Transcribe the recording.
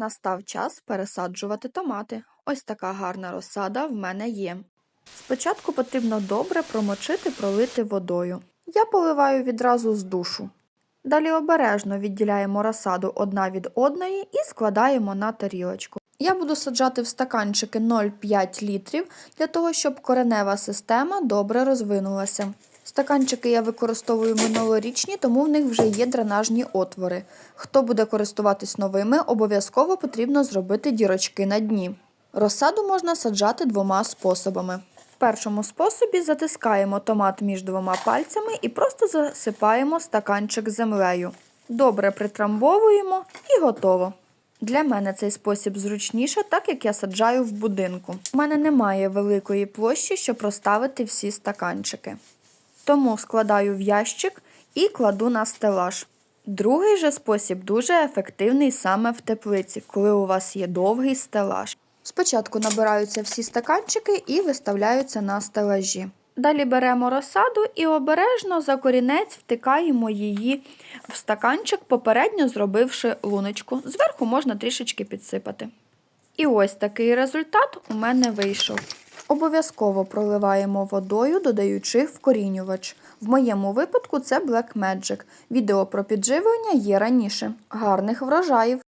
Настав час пересаджувати томати. Ось така гарна розсада в мене є. Спочатку потрібно добре промочити, пролити водою. Я поливаю відразу з душу. Далі обережно відділяємо розсаду одна від одної і складаємо на тарілочку. Я буду саджати в стаканчики 0,5 літрів для того, щоб коренева система добре розвинулася. Стаканчики я використовую минулорічні, тому в них вже є дренажні отвори. Хто буде користуватись новими, обов'язково потрібно зробити дірочки на дні. Розсаду можна саджати двома способами. В першому способі затискаємо томат між двома пальцями і просто засипаємо стаканчик землею. Добре притрамбовуємо і готово. Для мене цей спосіб зручніше, так як я саджаю в будинку. У мене немає великої площі, щоб розставити всі стаканчики. Тому складаю в ящик і кладу на стелаж. Другий же спосіб дуже ефективний саме в теплиці, коли у вас є довгий стелаж. Спочатку набираються всі стаканчики і виставляються на стелажі. Далі беремо розсаду і обережно за корінець втикаємо її в стаканчик, попередньо зробивши луночку. Зверху можна трішечки підсипати. І ось такий результат у мене вийшов. Обов'язково проливаємо водою, додаючи вкорінювач. В моєму випадку це Black Magic. Відео про підживлення є раніше. Гарних врожаїв!